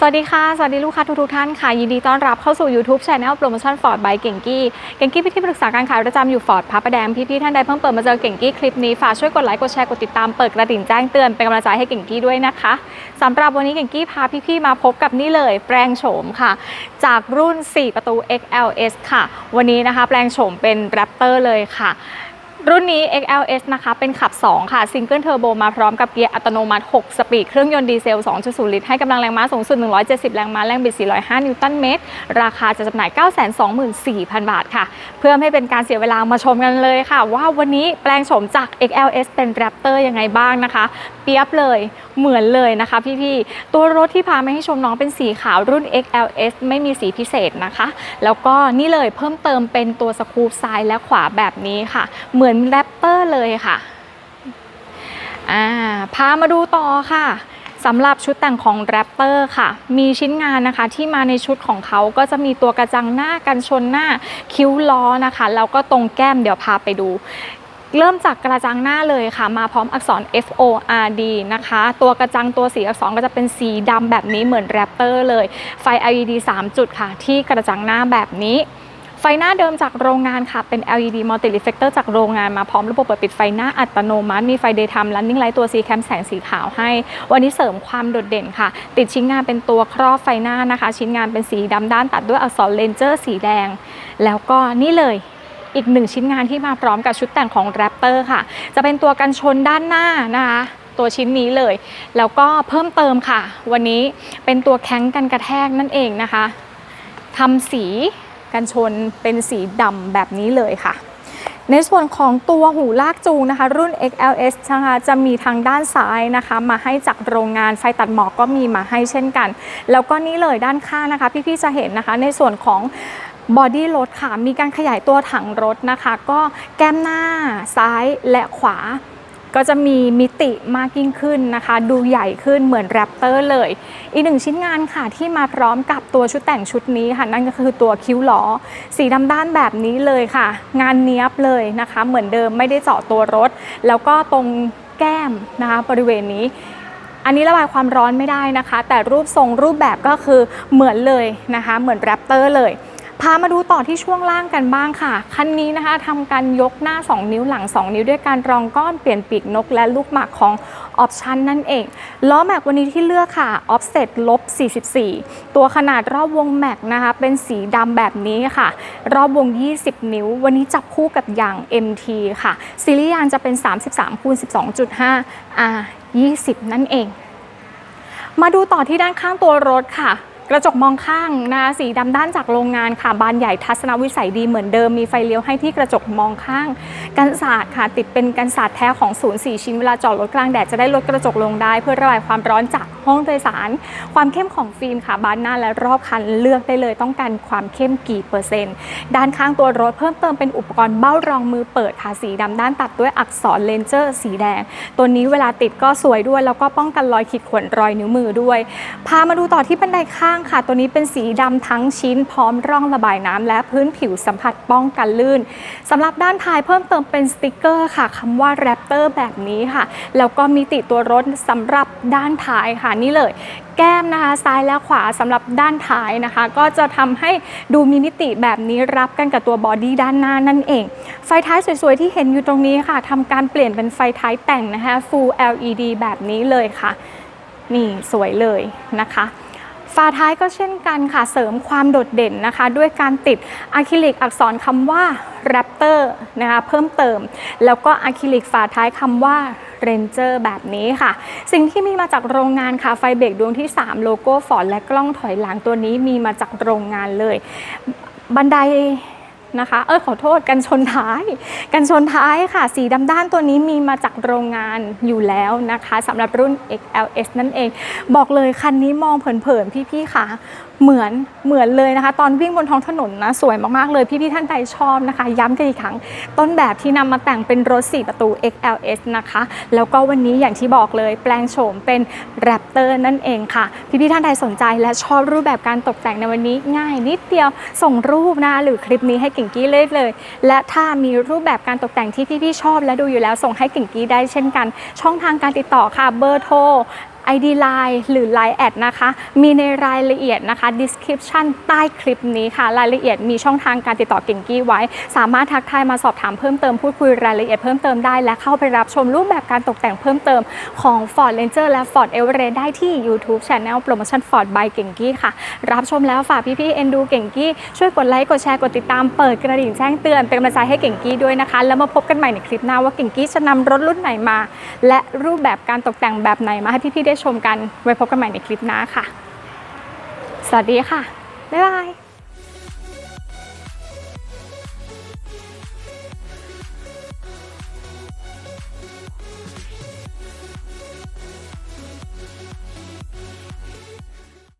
สวัสดีค่ะ สวัสดีลูกค้าทุกๆท่านค่ะ ยินดีต้อนรับเข้าสู่ YouTube Channel โปรโมชั่นฟอร์ดบายเก่งกี้ เก่งกี้เป็นที่ปรึกษาการขายประจำอยู่ฟอร์ดพระประแดง พี่ๆท่านใดเพิ่งเปิดมาเจอเก่งกี้คลิปนี้ ฝากช่วยกดไลค์ กดแชร์ กดติดตามเปิดกระดิ่งแจ้งเตือน เป็นกำลังใจให้เก่งกี้ด้วยนะคะสำหรับวันนี้เก่งกี้พาพี่ๆมาพบกับนี่เลย แปลงโฉมค่ะ จากรุ่น 4 ประตู XLS ค่ะ วันนี้นะคะ แปลงโฉมเป็น Raptor เลยค่ะ รุ่นนี้ XLS นะคะ เป็นขับ 2 ค่ะ ซิงเกิลเทอร์โบมาพร้อมกับเกียร์อัตโนมัติ 6 สปีด เครื่องยนต์ดีเซล 2.0 ลิตร ให้กำลังแรงม้าสูงสุด 170 แรงม้า แรงบิด 405 นิวตันเมตร ราคาจะจำหน่าย 924,000 บาทค่ะ เพื่อให้เป็นการเสียเวลามาชมกันเลยค่ะ ว่าวันนี้แปลงโฉมจาก XLS เป็น Raptor ยังไงบ้างนะคะ เปียบเลยเหมือนเลยนะคะพี่ๆ ตัวรถที่พามาให้ชมน้องเป็นสีขาวรุ่น XLS ไม่มีสีพิเศษนะคะ แล้วก็นี่เลยเพิ่มเติมเป็นตัวสกูปซ้ายและขวาแบบนี้ค่ะ เหมือนแรปเตอร์เลยค่ะอ่าพามาดูต่อค่ะสำหรับชุดแต่งของแรปเตอร์ค่ะ มีชิ้นงานนะคะที่มาในชุดของเขาก็จะมีตัวกระจังหน้ากันชนหน้าคิ้วล้อนะคะ แล้วก็ตรงแก้มเดี๋ยวพาไปดู เริ่มจากกระจังหน้าเลยค่ะมาพร้อมอักษร F O R D นะคะ ตัวกระจังตัวสีอักษรก็จะเป็นสีดำแบบนี้เหมือนแรปเตอร์เลย ไฟ LED 3 จุดค่ะ ที่กระจังหน้าแบบนี้ไฟหน้าเดิมจากโรงงานค่ะ เป็น LED Multi Reflector จากโรงงานมาพร้อมระบบเปิดปิดไฟหน้าอัตโนมัติ มีไฟ Daytime Running Light ตัว C Cam แสงสีขาวให้ วันนี้เสริมความโดดเด่นค่ะ ติดชิ้นงานเป็นตัวครอบไฟหน้านะคะ ชิ้นงานเป็นสีดำด้านตัดด้วยอักษรเลนเจอร์สีแดง แล้วก็นี่เลย อีกหนึ่งชิ้นงานที่มาพร้อมกับชุดแต่งของ Raptor ค่ะ จะเป็นตัวกันชนด้านหน้านะคะตัวชิ้นนี้เลย แล้วก็เพิ่มเติมค่ะ วันนี้เป็นตัวแข้งกันกระแทกนั่นเองนะคะทำสีกันชนเป็นสีดำแบบนี้เลยค่ะ ในส่วนของตัวหูลากจูงนะคะ รุ่น XLS นะคะจะมีทางด้านซ้ายนะคะ มาให้จากโรงงานไฟตัดหมอกก็มีมาให้เช่นกัน แล้วก็นี่เลยด้านข้างนะคะ พี่ๆจะเห็นนะคะ ในส่วนของ บอดี้รถค่ะ มีการขยายตัวถังรถนะคะ ก็แก้มหน้าซ้ายและขวา ก็จะมีมิติมากยิ่งขึ้นนะคะ ดูใหญ่ขึ้นเหมือนแรปเตอร์เลย อีกหนึ่งชิ้นงานค่ะที่มาพร้อมกับตัวชุดแต่งชุดนี้ค่ะ นั่นก็คือตัวคิ้วล้อ สีดำด้านแบบนี้เลยค่ะ งานเนี้ยบเลยนะคะ เหมือนเดิมไม่ได้เจาะตัวรถ แล้วก็ตรงแก้มนะคะบริเวณนี้อันนี้ระบายความร้อนไม่ได้นะคะ แต่รูปทรงรูปแบบก็คือเหมือนเลยนะคะ เหมือนแรปเตอร์เลย พามาดูต่อที่ช่วงล่างกันบ้างค่ะ คันนี้นะคะทำการยกหน้า 2 นิ้วหลัง 2 นิ้วด้วยการรองก้อนเปลี่ยนปีกนกและลูกหมากของออปชันนั่นเอง ล้อแม็กวันนี้ที่เลือกค่ะออฟเซตลบ 44 ตัวขนาดรอบวงแม็กนะคะ เป็นสีดำแบบนี้ค่ะ รอบวง 20 นิ้ว วันนี้จับคู่กับยาง MT ค่ะ ซีรีส์ยางจะเป็น 33คูณ12.5 R 20 นั่นเอง มาดูต่อที่ด้านข้างตัวรถค่ะ กระจกมองข้างนะคะสีดำด้านจากโรงงานค่ะบานใหญ่ทัศนวิสัยดีเหมือนเดิมมีไฟเลี้ยวให้ที่กระจกมองข้าง กันศาสตร์ค่ะ ติดเป็นกันศาสตร์แท้ของศูนย์4ชิ้นเวลาจอดรถกลางแดดจะได้ลดกระจกลงได้ เพื่อระบายความร้อนจากห้องโดยสาร ความเข้มของฟิล์มค่ะบานหน้าและรอบคันเลือกได้เลยต้องการความเข้มกี่เปอร์เซ็นต์ด้านข้างตัวรถเพิ่มเติมเป็นอุปกรณ์เบ้ารองมือเปิดค่ะสีดำด้านตัดด้วยอักษรเลนเจอร์ สีแดง ตัวนี้เวลาติดก็สวยด้วย แล้วก็ป้องกันรอยขีดข่วนรอยนิ้วมือด้วย พามาดูต่อที่บันไดข้างค่ะ ตัวนี้เป็นสีดำทั้งชิ้นพร้อมร่องระบายน้ำและพื้นผิวสัมผัสป้องกันลื่นสำหรับด้านท้ายเพิ่มเติมเป็นสติกเกอร์ค่ะคำว่าแรปเตอร์แบบนี้ค่ะ แล้วก็มีติดตัวรถสำหรับด้านท้ายค่ะนี่เลยแก้มนะคะซ้ายและขวาสำหรับด้านท้ายนะคะ ก็จะทำให้ดูมีมิติแบบนี้รับกันกับตัวบอดี้ด้านหน้านั่นเอง ไฟท้ายสวยๆ ที่เห็นอยู่ตรงนี้ค่ะทำการเปลี่ยนเป็นไฟท้ายแต่งนะคะ Full LED แบบนี้เลยค่ะ นี่สวยเลยนะคะ ฝาท้ายก็เช่นกันค่ะ เสริมความโดดเด่นนะคะ ด้วยการติดอะคริลิกอักษรคำว่า Raptor นะคะเพิ่มเติม แล้วก็อะคริลิกฝาท้ายคำว่า Ranger แบบนี้ค่ะ สิ่งที่มีมาจากโรงงานค่ะ ไฟเบรกดวงที่ 3 โลโก้ฟอร์ดและกล้องถอยหลังตัวนี้มีมาจากโรงงานเลย บันได นะคะ เออขอโทษกันชนท้าย กันชนท้ายค่ะ สีดำด้านตัวนี้มีมาจากโรงงานอยู่แล้วนะคะสำหรับรุ่น XLS นั่นเอง บอกเลยคันนี้มองเผินๆพี่ๆค่ะ เหมือนเหมือนเลยนะคะ ตอนวิ่งบนท้องถนนนะ สวยมากๆเลยพี่ๆท่านใดชอบนะคะ ย้ำกันอีกครั้ง ต้นแบบที่นำมาแต่งเป็นรถ 4 ประตู XLS นะคะ แล้วก็วันนี้อย่างที่บอกเลย แปลงโฉมเป็น Raptor นั่นเองค่ะ พี่ๆท่านใดสนใจและชอบรูปแบบการตกแต่งในวันนี้ง่ายนิดเดียวส่งรูปนะหรือคลิปนี้ให้กิ๊งกิ่งกี้เลยเลย และถ้ามีรูปแบบการตกแต่งที่พี่ๆชอบและดูอยู่แล้วส่งให้กิ่งกี้ได้เช่นกัน ช่องทางการติดต่อค่ะเบอร์โทร ID Line หรือ Line แอดนะคะ มีในรายละเอียดนะคะ description ใต้คลิปนี้ค่ะ รายละเอียดมีช่องทางการติดต่อเก่งกี้ไว้ สามารถทักทายมาสอบถามเพิ่มเติมพูดคุยรายละเอียดเพิ่มเติมได้ และเข้าไปรับชมรูปแบบการตกแต่งเพิ่มเติมของ Ford Ranger และ Ford Everest ได้ที่ YouTube Channel Promotion Ford by เก่งกี้ค่ะ รับชมแล้วฝากพี่ๆเอ็นดูเก่งกี้ช่วยกดไลค์กดแชร์กดติดตามเปิดกระดิ่งแจ้งเตือนเป็นกำลังใจให้เก่งกี้ด้วยนะคะ แล้วมาพบกันใหม่ในคลิปหน้าว่าเก่งกี้จะนำรถรุ่นไหนมา และรูปแบบการตกแต่งแบบไหนมาให้พี่ๆได้ชมกันไว้พบกันใหม่ในคลิปหน้าค่ะ สวัสดีค่ะ บ๊ายบาย